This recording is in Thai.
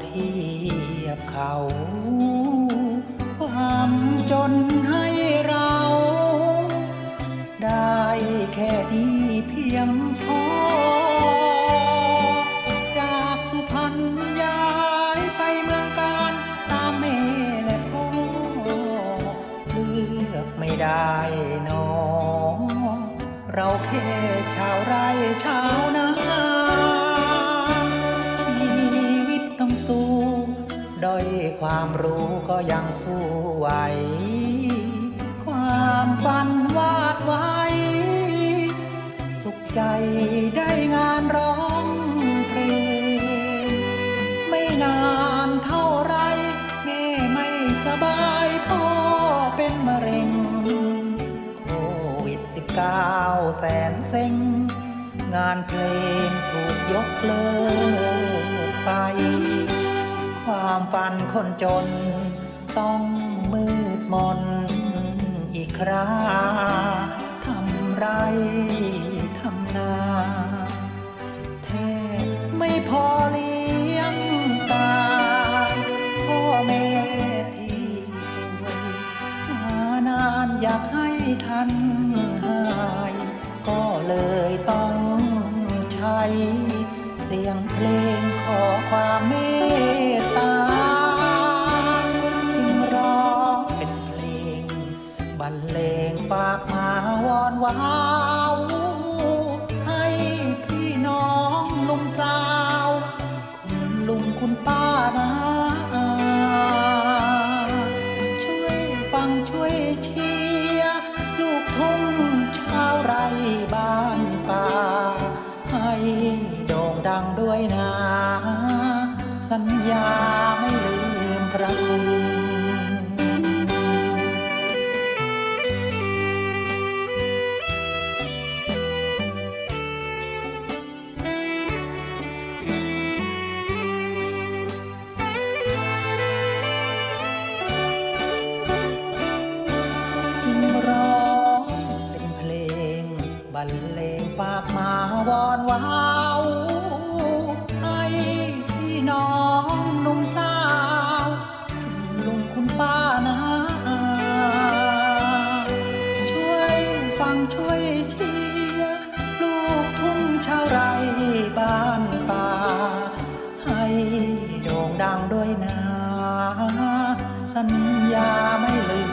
เทียบเขา ความจนให้เรา ได้แค่นี้เพียงพอ จากสุพรรณย้ายไปเมืองการตามแม่และพ่อ เลือกไม่ได้นอ เราแค่ชาวไร่ชาวนา ด้อยความรู้ก็ยังสู้ไหว ความฝันวาดไว้ สุขใจได้งานร้องเพลงไม่นานเท่าไร แม่ไม่สบายพ่อเป็นมะเร็ง โควิดสิบเก้าแสนเซ็ง งานเพลงถูกยกเลิกไป ความฝันคนจน ต้องมืดมนอีกคราทำไรทำนา แทบไม่พอเลี้ยงตา พ่อแม่ที่ป่วยมานานอยากให้ท่านหาย ก็เลยต้อง ว้าวให้พี่น้องหนุ่มสาว คุณลุงคุณป้านะช่วยฟังช่วยเชียร์ลูกทุ่งชาวไร่บ้านป่า ให้โด่งดังด้วยนะ สัญญา รรเลงฝากมาวอนวาวให้พี่น้องนุ่มสาวลุงคุณป้านะช่วยฟังช่วยเชียร์ลูกทุ่งชาวไร่บ้านป่า ให้โด่งดังด้วยนะ สัญญาไม่ลืม